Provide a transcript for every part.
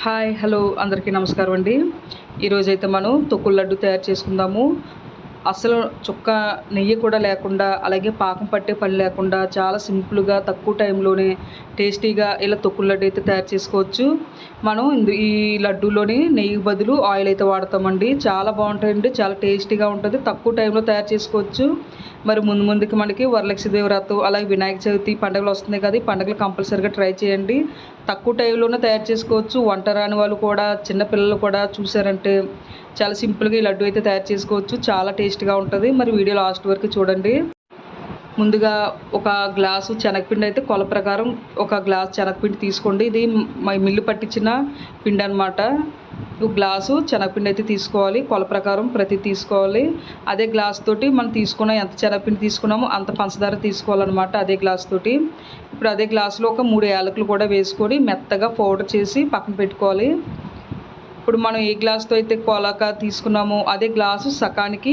Hi hello అందరికీ నమస్కారం అండి. ఈరోజైతే మనం తొక్కుల లడ్డు తయారు చేసుకుందాము. అసలు చుక్క నెయ్యి కూడా లేకుండా అలాగే పాకం పట్టే పని లేకుండా చాలా సింపుల్గా తక్కువ టైంలోనే టేస్టీగా ఇలా తొక్కుల లడ్డు అయితే తయారు చేసుకోవచ్చు. మనం ఈ లడ్డూలోని నెయ్యి బదులు ఆయిల్ అయితే వాడతామండి. చాలా బాగుంటాయండి చాలా టేస్టీగా ఉంటుంది. తక్కువ టైంలో తయారు చేసుకోవచ్చు. మరి ముందు ముందుకి మనకి వరలక్ష్మి వ్రతం అలాగే వినాయక చవితి పండుగలు వస్తున్నాయి కదా ఈ పండుగలు కంపల్సరీగా ట్రై చేయండి. తక్కువ టైంలోనే తయారు చేసుకోవచ్చు. వంట రాని వాళ్ళు కూడా చిన్నపిల్లలు కూడా చూసారంటే చాలా సింపుల్గా ఈ లడ్డు అయితే తయారు చేసుకోవచ్చు. చాలా టేస్ట్గా ఉంటుంది. మరి వీడియో లాస్ట్ వరకు చూడండి. ముందుగా ఒక గ్లాసు శనగపిండి అయితే కొల ప్రకారం ఒక గ్లాస్ శనగపిండి తీసుకోండి. ఇది మా మిల్లు పట్టించిన పిండి అనమాట ఒక గ్లాసు శనగపిండి అయితే తీసుకోవాలి. కొల ప్రకారం ప్రతి తీసుకోవాలి. అదే గ్లాస్ తోటి మనం తీసుకున్న ఎంత శనగపిండి తీసుకున్నామో అంత పంచదార తీసుకోవాలన్నమాట అదే గ్లాస్ తోటి. ఇప్పుడు అదే గ్లాసులో ఒక మూడు యాలకులు కూడా వేసుకొని మెత్తగా పౌడర్ చేసి పక్కన పెట్టుకోవాలి. ఇప్పుడు మనం ఏ గ్లాస్తో అయితే కోలాక తీసుకున్నామో అదే గ్లాసు సకానికి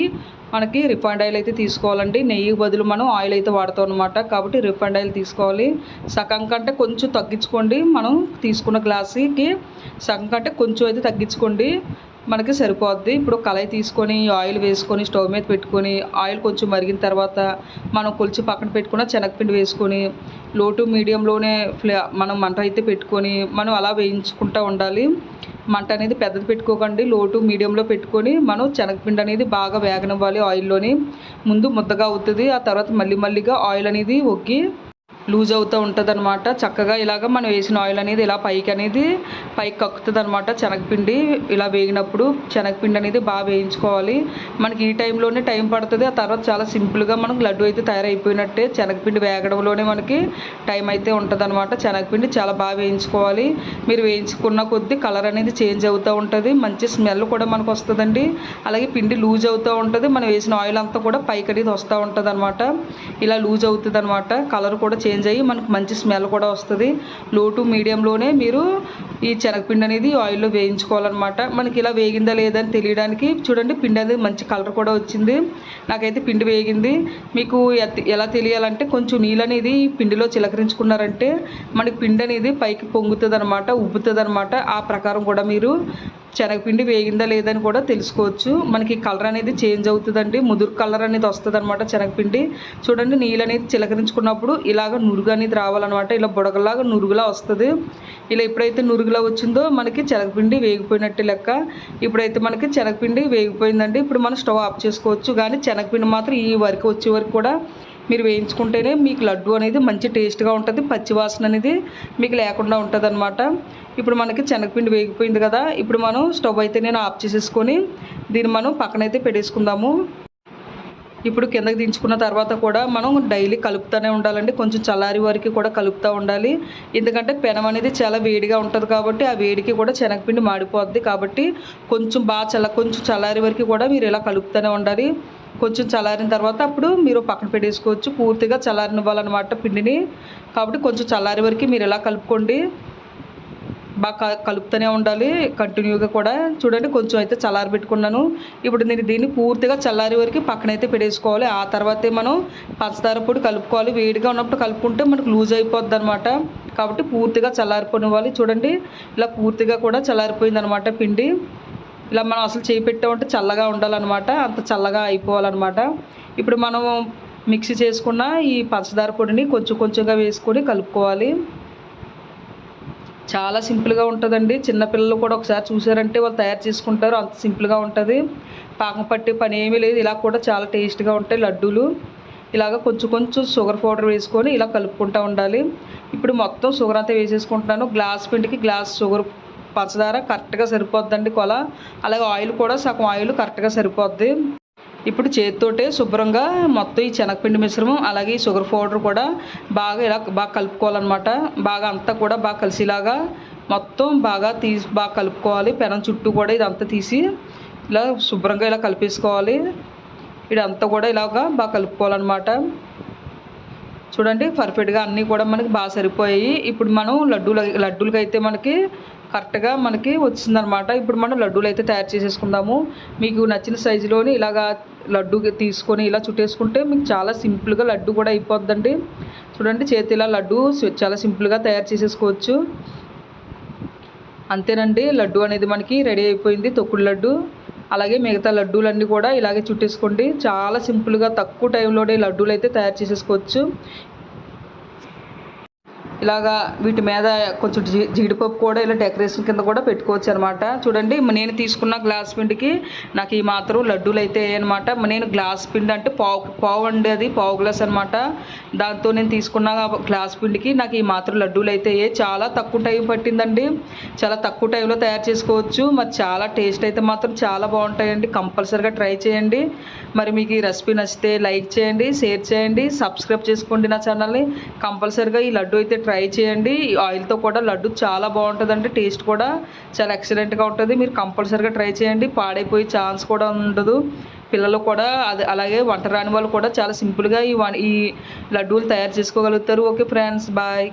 మనకి రిఫైండ్ ఆయిల్ అయితే తీసుకోవాలండి. నెయ్యి బదులు మనం ఆయిల్ అయితే వాడతాం అనమాట కాబట్టి రిఫైండ్ ఆయిల్ తీసుకోవాలి. సగం కంటే కొంచెం తగ్గించుకోండి. మనం తీసుకున్న గ్లాసుకి సగం కంటే కొంచెం అయితే తగ్గించుకోండి. మనకి సరిపోద్ది. ఇప్పుడు కళాయి తీసుకొని ఆయిల్ వేసుకొని స్టవ్ మీద పెట్టుకొని ఆయిల్ కొంచెం మరిగిన తర్వాత మనం కొలిచి పక్కన పెట్టుకున్న శనగపిండి వేసుకొని లో టు మీడియంలోనే ఫ్లే మనం మంట అయితే పెట్టుకొని మనం అలా వేయించుకుంటూ ఉండాలి. మంట అనేది పెద్దది పెట్టుకోకండి లోటు మీడియంలో పెట్టుకొని మనం శనగపిండి అనేది బాగా వేగనివ్వాలి ఆయిల్లోని. ముందు ముద్దగా అవుతుంది ఆ తర్వాత మళ్ళీ మళ్ళీగా ఆయిల్ అనేది ఒగ్గి లూజ్ అవుతూ ఉంటుంది అనమాట చక్కగా ఇలాగ మనం వేసిన ఆయిల్ అనేది ఇలా పైకి అనేది పైకి కక్కుతుంది అనమాట శనగపిండి. ఇలా వేగినప్పుడు శనగపిండి అనేది బాగా వేయించుకోవాలి. మనకి ఈ టైంలోనే టైం పడుతుంది. ఆ తర్వాత చాలా సింపుల్గా మనకు లడ్డు అయితే తయారైపోయినట్టే. శనగపిండి వేగడంలోనే మనకి టైం అయితే ఉంటుంది అనమాట శనగపిండి చాలా బాగా వేయించుకోవాలి. మీరు వేయించుకున్న కొద్దీ కలర్ అనేది చేంజ్ అవుతూ ఉంటుంది. మంచి స్మెల్ కూడా మనకు వస్తుందండి. అలాగే పిండి లూజ్ అవుతూ ఉంటుంది. మనం వేసిన ఆయిల్ అంతా కూడా పైకి అనేది వస్తూ ఉంటుంది అనమాట ఇలా లూజ్ అవుతుంది అనమాట కలర్ కూడా చేంజ్ అయ్యి మనకు మంచి స్మెల్ కూడా వస్తుంది. లో టు మీడియంలోనే మీరు ఈ శనగపిండి అనేది ఆయిల్లో వేయించుకోవాలన్నమాట. మనకి ఇలా వేగిందా లేదా అని తెలియడానికి చూడండి పిండి అనేది మంచి కలర్ కూడా వచ్చింది. నాకైతే పిండి వేగింది. మీకు ఎలా తెలియాలంటే కొంచెం నీళ్ళు అనేది పిండిలో చిలకరించుకున్నారంటే మనకి పిండి అనేది పైకి పొంగుతుంది అనమాట ఉబ్బుతుంది అనమాట ఆ ప్రకారం కూడా మీరు శనగపిండి వేగిందా లేదని కూడా తెలుసుకోవచ్చు. మనకి కలర్ అనేది చేంజ్ అవుతుందండి. ముదురు కలర్ అనేది వస్తుంది అనమాట శనగపిండి. చూడండి నీళ్ళు అనేది చిలకరించుకున్నప్పుడు ఇలాగ నురుగు అనేది రావాలన్నమాట. ఇలా బుడగలాగా నురుగులా వస్తుంది. ఇలా ఎప్పుడైతే నురుగులా వచ్చిందో మనకి శనగపిండి వేగిపోయినట్టు లెక్క. ఇప్పుడైతే మనకి శనగపిండి వేగిపోయిందండి. ఇప్పుడు మనం స్టవ్ ఆఫ్ చేసుకోవచ్చు. కానీ శనగపిండి మాత్రం ఈ వరకు వచ్చే వరకు కూడా మీరు వేయించుకుంటేనే మీకు లడ్డు అనేది మంచి టేస్ట్గా ఉంటుంది. పచ్చివాసన అనేది మీకు లేకుండా ఉంటుంది ఇప్పుడు మనకి శనగపిండి వేగిపోయింది కదా ఇప్పుడు మనం స్టవ్ అయితే నేను ఆఫ్ చేసేసుకొని దీన్ని మనం పక్కనైతే పెట్టేసుకుందాము. ఇప్పుడు కిందకి దించుకున్న తర్వాత కూడా మనం డైలీ కలుపుతూనే ఉండాలండి కొంచెం చల్లారి వరకు కూడా కలుపుతూ ఉండాలి. ఎందుకంటే పెనం అనేది చాలా వేడిగా ఉంటుంది కాబట్టి ఆ వేడికి కూడా శనగపిండి మాడిపోద్ది కాబట్టి కొంచెం బాగా చల్ల కొంచెం చల్లారి వరకు కూడా మీరు ఇలా కలుపుతూనే ఉండాలి. కొంచెం చల్లారిన తర్వాత అప్పుడు మీరు పక్కన పెట్టేసుకోవచ్చు పూర్తిగా చల్లారినివ్వాలన్నమాట పిండిని. కాబట్టి కొంచెం చల్లారి వరకు మీరు ఇలా కలుపుకోండి. బాగా కలుపుతూనే ఉండాలి. కంటిన్యూగా కూడా చూడండి కొంచెం అయితే చల్లారి పెట్టుకున్నాను. ఇప్పుడు నేను దీన్ని పూర్తిగా చల్లారి వరకు పక్కనైతే పెట్టేసుకోవాలి. ఆ తర్వాతే మనం పంచదార పొడి కలుపుకోవాలి. వేడిగా ఉన్నప్పుడు కలుపుకుంటే మనకు లూజ్ అయిపోద్ది అనమాట కాబట్టి పూర్తిగా చల్లారిపోనివ్వాలి. చూడండి ఇలా పూర్తిగా కూడా చల్లారిపోయింది అనమాట పిండి. ఇలా మనం అసలు చేయి పెట్టామంటే చల్లగా ఉండాలన్నమాట. అంత చల్లగా అయిపోవాలన్నమాట. ఇప్పుడు మనం మిక్సీ చేసుకున్న ఈ పంచదార పొడిని కొంచెం కొంచెంగా వేసుకొని కలుపుకోవాలి. చాలా సింపుల్గా ఉంటుందండి. చిన్నపిల్లలు కూడా ఒకసారి చూసారంటే వాళ్ళు తయారు చేసుకుంటారు. అంత సింపుల్గా ఉంటుంది. పాకం పట్టే పని ఏమీ లేదు. ఇలా కూడా చాలా టేస్ట్గా ఉంటాయి లడ్డూలు. ఇలాగ కొంచెం కొంచెం షుగర్ పౌడర్ వేసుకొని ఇలా కలుపుకుంటూ ఉండాలి. ఇప్పుడు మొత్తం షుగర్ అంతా వేసేసుకుంటున్నాను. గ్లాస్ పిండికి గ్లాస్ షుగర్ పంచదార కరెక్ట్గా సరిపోద్దండి కొల. అలాగే ఆయిల్ కూడా సగం ఆయిల్ కరెక్ట్గా సరిపోద్ది. ఇప్పుడు చేతితోటే శుభ్రంగా మొత్తం ఈ శనగపిండి మిశ్రమం అలాగే ఈ షుగర్ పౌడర్ కూడా బాగా ఇలా బాగా కలుపుకోవాలన్నమాట. బాగా అంతా కూడా బాగా కలిసిలాగా మొత్తం బాగా తీసి బాగా కలుపుకోవాలి. పెనం చుట్టూ కూడా ఇదంతా తీసి ఇలా శుభ్రంగా ఇలా కలిపేసుకోవాలి. ఇదంతా కూడా ఇలాగా బాగా కలుపుకోవాలన్నమాట. చూడండి పర్ఫెక్ట్గా అన్నీ కూడా మనకి బాగా సరిపోయాయి. ఇప్పుడు మనం లడ్డూలు లడ్డూలకి అయితే మనకి కరెక్ట్గా మనకి వచ్చిందనమాట ఇప్పుడు మనం లడ్డూలు అయితే తయారు చేసేసుకుందాము. మీకు నచ్చిన సైజులోని ఇలాగా లడ్డు తీసుకొని ఇలా చుట్టేసుకుంటే మీకు చాలా సింపుల్గా లడ్డు కూడా అయిపోద్దండి. చూడండి చేతిలా లడ్డు చాలా సింపుల్గా తయారు చేసేసుకోవచ్చు. అంతేనండి లడ్డు అనేది మనకి రెడీ అయిపోయింది తొక్కుడు లడ్డు. అలాగే మిగతా లడ్డూలన్నీ కూడా ఇలాగే చుట్టేసుకోండి. చాలా సింపుల్గా తక్కువ టైంలోనే లడ్డూలు అయితే తయారు చేసేసుకోవచ్చు. ఇలాగా వీటి మీద కొంచెం జీ జీడిపప్పు కూడా ఇలా డెకరేషన్ కింద కూడా పెట్టుకోవచ్చు అనమాట చూడండి నేను తీసుకున్న గ్లాస్ పిండికి నాకు ఈ మాత్రం లడ్డూలు అయితే అనమాట నేను గ్లాస్ పిండి అంటే పావు పావు అండి అది పావు గ్లాస్ అనమాట దాంతో నేను తీసుకున్న గ్లాస్ పిండికి నాకు ఈ మాత్రం లడ్డూలు అయితే చాలా తక్కువ టైం పట్టిందండి. చాలా తక్కువ టైంలో తయారు చేసుకోవచ్చు. మరి చాలా టేస్ట్ అయితే మాత్రం చాలా బాగుంటాయండి. కంపల్సరీగా ట్రై చేయండి. మరి మీకు ఈ రెసిపీ నచ్చితే లైక్ చేయండి షేర్ చేయండి సబ్స్క్రైబ్ చేసుకోండి నా ఛానల్ని. కంపల్సరీగా ఈ లడ్డు అయితే ట్రై ట్రై చేయండి. ఈ ఆయిల్తో కూడా లడ్డు చాలా బాగుంటుందండి. టేస్ట్ కూడా చాలా ఎక్సలెంట్గా ఉంటుంది. మీరు కంపల్సరీగా ట్రై చేయండి. పాడైపోయే ఛాన్స్ కూడా ఉండదు. పిల్లలు కూడా అది అలాగే వంట రాని వాళ్ళు కూడా చాలా సింపుల్గా ఈ వన్ ఈ లడ్డూలు తయారు చేసుకోగలుగుతారు. Okay friends bye.